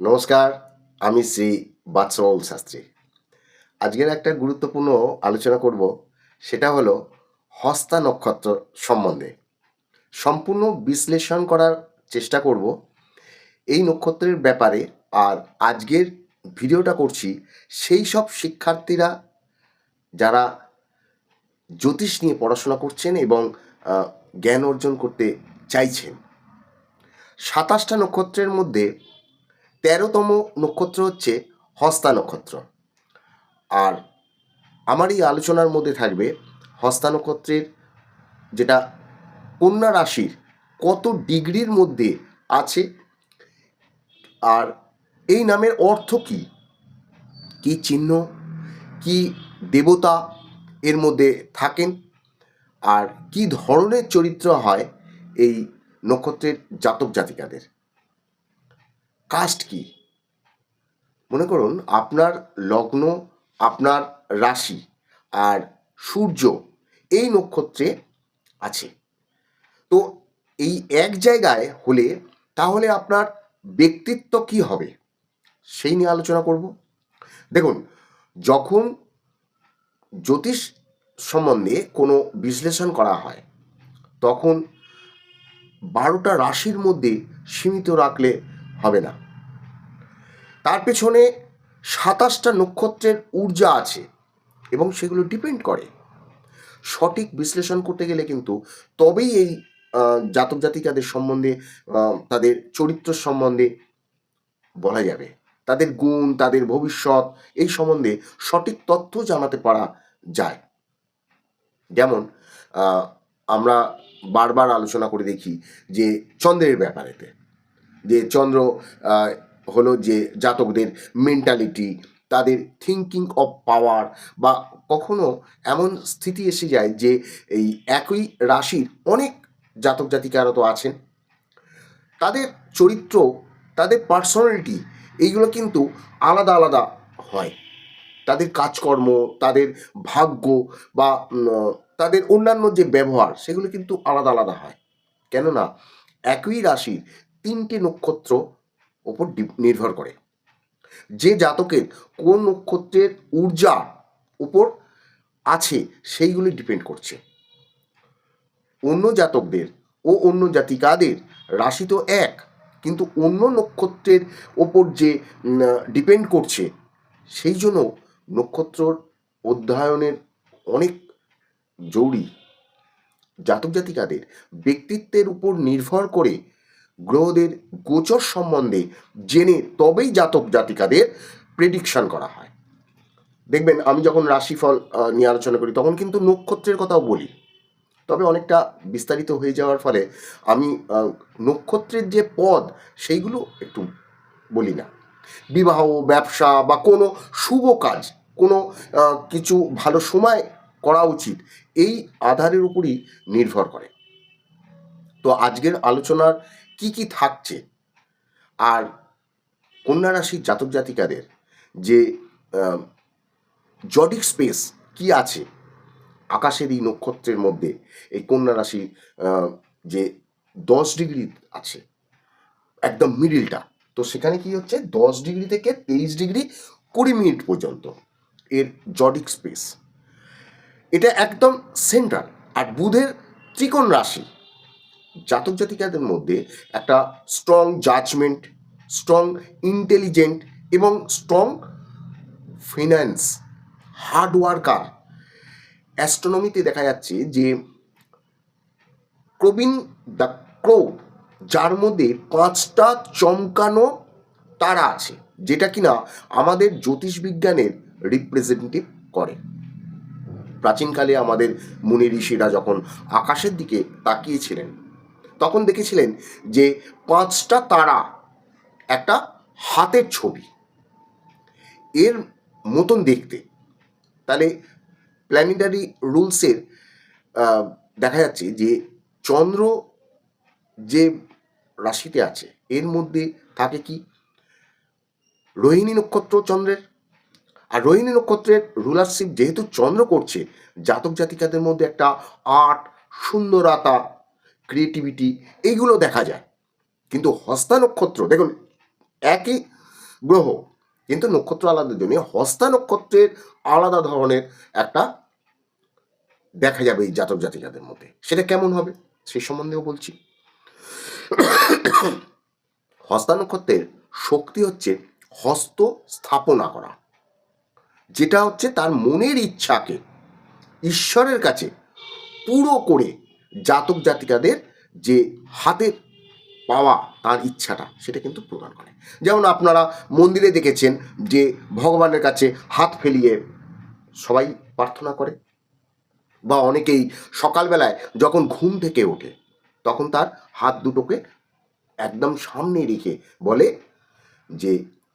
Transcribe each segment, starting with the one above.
নমস্কার, আমি শ্রী বাৎসল শাস্ত্রী। আজকের একটা গুরুত্বপূর্ণ আলোচনা করব, সেটা হলো হস্তা নক্ষত্র সম্বন্ধে। সম্পূর্ণ বিশ্লেষণ করার চেষ্টা করব এই নক্ষত্রের ব্যাপারে, আর আজকের ভিডিওটা করছি সেই সব শিক্ষার্থীরা যারা জ্যোতিষ নিয়ে পড়াশোনা করছেন এবং জ্ঞান অর্জন করতে চাইছেন। সাতাশটা নক্ষত্রের মধ্যে তেরোতম নক্ষত্র হচ্ছে হস্তা নক্ষত্র। আর আমার এই আলোচনার মধ্যে থাকবে হস্তা নক্ষত্রের যেটা কন্যা রাশির কত ডিগ্রির মধ্যে আছে আর এই নামের অর্থ কী? কী চিহ্ন? কি দেবতা এর মধ্যে থাকেন? আর কি ধরনের চরিত্র হয় এই নক্ষত্রের জাতক জাতিকাদের? কাস্ট কি? মনে করুন আপনার লগ্ন, আপনার রাশি আর সূর্য এই নক্ষত্রে আছে। তো এই এক জায়গায় হলে তাহলে আপনার ব্যক্তিত্ব কি হবে? সেই নিয়ে আলোচনা করব। দেখুন, যখন জ্যোতিষ সম্বন্ধে কোনো বিশ্লেষণ করা হয়, তখন বারোটা রাশির মধ্যে সীমিত রাখলে হবে না। তার পেছনে সাতাশটা নক্ষত্রের ঊর্জা আছে এবং সেগুলো ডিপেন্ড করে। সঠিক বিশ্লেষণ করতে গেলে কিন্তু তবেই এই জাতক জাতিকাদের সম্বন্ধে তাদের চরিত্র সম্বন্ধে বলা যাবে। তাদের গুণ, তাদের ভবিষ্যৎ, এই সম্বন্ধে সঠিক তথ্য জানাতে পারা যায়। যেমন আমরা বারবার আলোচনা করে দেখি যে চন্দ্রের ব্যাপারেতে। যে চন্দ্র হলো যে জাতকদের মেন্টালিটি তাদের থিঙ্কিং অফ পাওয়ার বা কখনো এমন স্থিতি এসে যায় যে এই একই রাশির অনেক জাতক জাতিকারা তো আছেন। তাদের চরিত্র, তাদের পার্সোনালিটি এইগুলো কিন্তু আলাদা আলাদা হয়। তাদের কাজকর্ম, তাদের ভাগ্য বা তাদের অন্যান্য যে ব্যবহার, সেগুলো কিন্তু আলাদা আলাদা হয়। কেননা, একই রাশির তিনটে নক্ষত্র ওপর নির্ভর করে। যে জাতকের কোন নক্ষত্রের ঊর্জা উপর আছে, সেইগুলি ডিপেন্ড করছে। অন্য জাতকদের ও অন্য জাতিকাদের রাশি তো এক, কিন্তু অন্য নক্ষত্রের ওপর যে ডিপেন্ড করছে, সেই জন্য নক্ষত্রর অধ্যয়নের অনেক জরুরি। জাতক জাতিকাদের ব্যক্তিত্বের উপর নির্ভর করে গ্রহদের গোচর সম্বন্ধে জেনে তবেই জাতক জাতিকাদের প্রেডিকশন করা হয়। দেখবেন, আমি যখন রাশিফল নিয়ে আলোচনা করি, তখন কিন্তু নক্ষত্রের কথাও বলি। তবে অনেকটা বিস্তারিত হয়ে যাওয়ার ফলে আমি নক্ষত্রের যে পদ, সেইগুলো একটু বলি না। বিবাহ, ব্যবসা বা কোনো শুভ কাজ, কোনো কিছু ভালো সময় করা উচিত, এই আধারের উপরই নির্ভর করে। তো আজকের আলোচনার কি কি থাকছে? আর কন্যা রাশির জাতক জাতিকাদের যে জডিক স্পেস কি আছে? আকাশের এই নক্ষত্রের মধ্যে এই কন্যা রাশি যে দশ ডিগ্রি আছে, একদম মিডিলটা, তো সেখানে কি হচ্ছে? দশ ডিগ্রি থেকে তেইশ ডিগ্রি কুড়ি মিনিট পর্যন্ত এর জডিক স্পেস। এটা একদম সেন্ট্রাল, আর বুধের ত্রিকোণ রাশি জাতক জাতিকাদের মধ্যে একটা স্ট্রং জাজমেন্ট স্ট্রং ইন্টেলিজেন্ট এবং স্ট্রং ফিন্যান্স হার্ড ওয়ার্কার অ্যাস্ট্রোনমিতে দেখা যাচ্ছে যে প্রবীণ দ্য ক্রো যার মধ্যে পাঁচটা চমকানো তারা আছে, যেটা কিনা আমাদের জ্যোতিষ বিজ্ঞানের রিপ্রেজেন্টেটিভ করে। প্রাচীনকালে আমাদের মুনি ঋষিরা যখন আকাশের দিকে তাকিয়েছিলেন তখন দেখেছিলেন যে পাঁচটা তারা একটা হাতের ছবি। এর মতন দেখতে। তাহলে প্ল্যানেটারি রুলসের দেখা যাচ্ছে যে চন্দ্র যে রাশিতে আছে, এর মধ্যে থাকে কি? রোহিণী নক্ষত্র চন্দ্রের। আর রোহিণী নক্ষত্রের রুলারশিপ যেহেতু চন্দ্র করছে, জাতক জাতিকাদের মধ্যে একটা আর্ট সুন্দরতা ক্রিয়েটিভিটি এইগুলো দেখা যায়। কিন্তু হস্তা নক্ষত্র দেখুন, একই গ্রহ, কিন্তু নক্ষত্র আলাদা জন্য হস্তা নক্ষত্রের আলাদা ধরনের একটা দেখা যাবে এই জাতক জাতিকাদের মধ্যে। সেটা কেমন হবে? সেই সম্বন্ধেও বলছি। হস্তা নক্ষত্রের শক্তি হচ্ছে হস্ত স্থাপনা করা। যেটা হচ্ছে তার মনের ইচ্ছাকে, ঈশ্বরের কাছে পুরো করে জাতক জাতিকাদের যে হাতের পাওয়া তার ইচ্ছাটা, সেটা কিন্তু প্রদান করে। যেমন আপনারা মন্দিরে দেখেছেন যে ভগবানের কাছে হাত ফেলিয়ে সবাই প্রার্থনা করে, বা অনেকেই সকালবেলায় যখন ঘুম থেকে ওঠে, তখন তার হাত দুটোকে একদম সামনে রেখে বলে যে,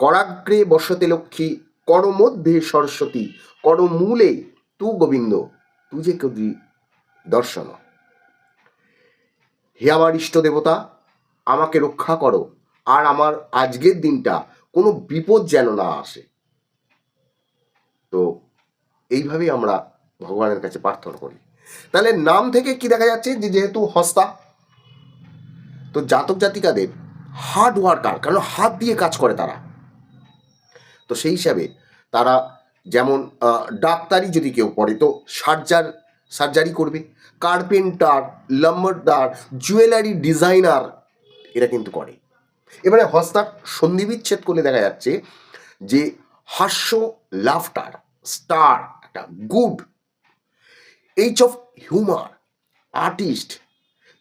করাগ্রে বসতে লক্ষ্মী কর মধ্যে সরস্বতী কর মূলে তু গোবিন্দ, তুজে কবি দর্শন। হে আমার ইষ্ট দেবতা, আমাকে রক্ষা করো। আর আমার আজকের দিনটা কোনো বিপদ যেন না আসে। তো এইভাবেই আমরা ভগবানের কাছে প্রার্থনা করি। তাহলে নাম থেকে কি দেখা যাচ্ছে যে যেহেতু হস্তা, তো জাতক জাতিকাদের হার্ড ওয়ার্কার কারণ হাত দিয়ে কাজ করে তারা। তো সেই হিসাবে তারা যেমন ডাক্তারি যদি কেউ পড়ে, তো সার্জার সার্জারি করবে, কার্পেন্টার, লাম্বারদার, জুয়েলারি ডিজাইনার এরা কিন্তু করে। এবারে হস্তার সন্ধিবিচ্ছেদ করলে দেখা যাচ্ছে যে হাস্য লাফটার স্টার একটা গুড এইচ অফ হিউমার আর্টিস্ট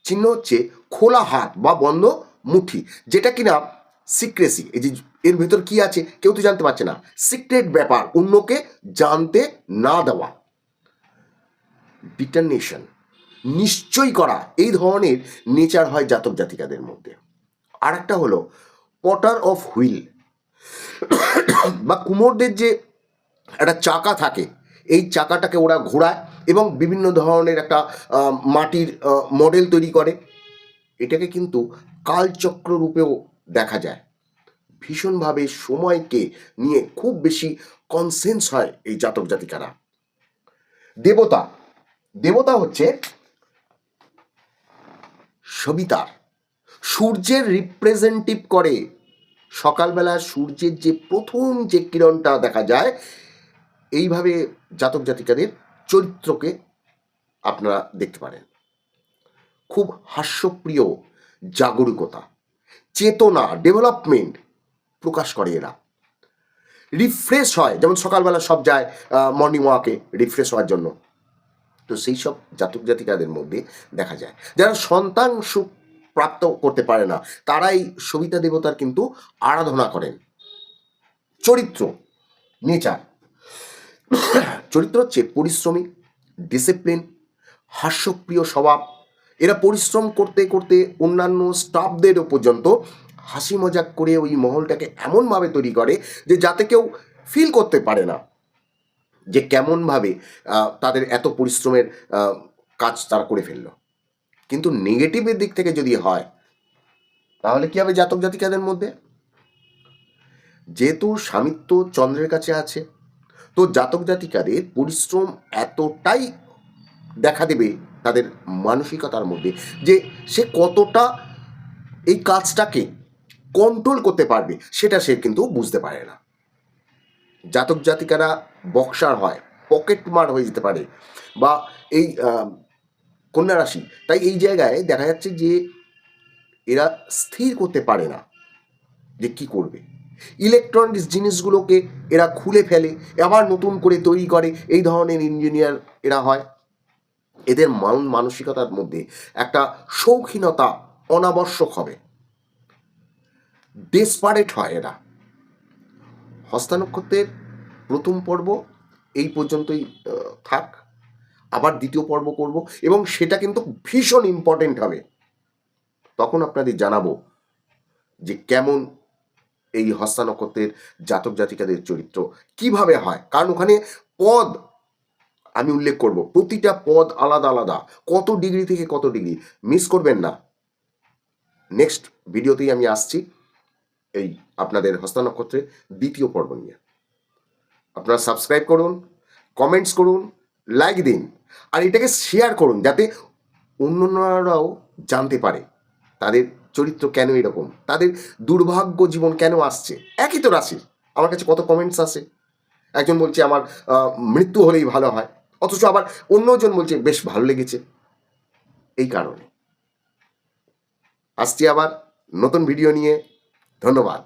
চিহ্ন হচ্ছে খোলা হাত বা বন্ধ মুঠি, যেটা কিনা সিক্রেসি এই যে এর ভেতর কি আছে কেউ তো জানতে পারছে না। সিক্রেট ব্যাপার, অন্যকে জানতে না দেওয়া। ডিটারনেশন নিশ্চয় করা। এই ধরনের নেচার হয় জাতক জাতিকাদের মধ্যে। আর একটা হলো পটার অফ হুইল বা কুমোরদের যে একটা চাকা থাকে, এই চাকাটাকে ওরা ঘোরায় এবং বিভিন্ন ধরনের একটা মাটির মডেল তৈরি করে। এটাকে কিন্তু কালচক্র রূপেও দেখা যায়। ভীষণভাবে সময়কে নিয়ে খুব বেশি কনসেন্স হয় এই জাতক জাতিকারা। দেবতা দেবতা হচ্ছে সবিতার সূর্যের রিপ্রেজেন্টেটিভ করে। সকালবেলা সূর্যের যে প্রথম যে কিরণটা দেখা যায়, এইভাবে জাতক জাতিকাদের চরিত্রকে আপনারা দেখতে পারেন। খুব হাস্যপ্রিয় জাগরিকতা, চেতনা ডেভেলপমেন্ট প্রকাশ করে এরা। রিফ্রেশ হয়, যেমন সকালবেলা সব যায় মর্নিং ওয়াকে রিফ্রেশ হওয়ার জন্য। তো সেই সব জাতক জাতিকাদের মধ্যে দেখা যায়। যারা সন্তান সুখ প্রাপ্ত করতে পারে না, তারাই সবিতা দেবতার কিন্তু আরাধনা করেন। চরিত্র, নেচার। চরিত্র হচ্ছে পরিশ্রমী ডিসিপ্লিন হাস্যপ্রিয় স্বভাব। এরা পরিশ্রম করতে করতে অন্যান্য স্টাফদেরও পর্যন্ত হাসি মজাক করে ওই মহলটাকে এমনভাবে তৈরি করে যে যাতে কেউ ফিল করতে পারে না। যে কেমনভাবে তাদের এত পরিশ্রমের কাজ তারা করে ফেলল। কিন্তু নেগেটিভের দিক থেকে যদি হয়, তাহলে কি হবে জাতক জাতিকাদের মধ্যে? যেহেতু স্বামিত্ব চন্দ্রের কাছে আছে, তো জাতক জাতিকাদের পরিশ্রম এতটাই দেখা দেবে তাদের মানসিকতার মধ্যে যে সে কতটা এই কাজটাকে কন্ট্রোল করতে পারবে, সেটা সে কিন্তু বুঝতে পারে না। জাতক জাতিকারা বক্সার হয়, পকেট মার হয়ে যেতে পারে বা এই কন্যা রাশি। তাই এই জায়গায় দেখা যাচ্ছে যে এরা স্থির করতে পারে না যে কি করবে। ইলেকট্রনিক্স জিনিসগুলোকে এরা খুলে ফেলে, আবার নতুন করে তৈরি করে, এই ধরনের ইঞ্জিনিয়ার এরা হয়। এদের মান, মানসিকতার মধ্যে একটা শৌখিনতা অনাবশ্যক হবে। ডেসপারেট হয় এরা। হস্তা নক্ষত্রের প্রথম পর্ব এই পর্যন্তই থাক। আবার দ্বিতীয় পর্ব করব এবং সেটা কিন্তু ভীষণ ইম্পর্টেন্ট হবে। তখন আপনাদের জানাব যে কেমন এই হস্তা নক্ষত্রের জাতক জাতিকাদের চরিত্র কীভাবে হয়। কারণ ওখানে পদ আমি উল্লেখ করব। প্রতিটা পদ আলাদা আলাদা। কত ডিগ্রি থেকে কত ডিগ্রি মিস করবেন না। নেক্সট ভিডিওতেই আমি আসছি। এই আপনাদের হস্তা নক্ষত্রের দ্বিতীয় পর্ব নিয়ে। আপনারা সাবস্ক্রাইব করুন কমেন্টস করুন লাইক দিন, আর এটাকে শেয়ার করুন যাতে অন্যান্যরাও জানতে পারে তাদের চরিত্র কেন এরকম, তাদের দুর্ভাগ্য জীবন কেন আসছে। একই তো রাশির, আমার কাছে কত কমেন্টস আসে। একজন বলছে আমার মৃত্যু হলেই ভালো হয়, অথচ আবার অন্যজন বলছে বেশ ভালো লেগেছে। এই কারণে। আসছি আবার নতুন ভিডিও নিয়ে। ধন্যবাদ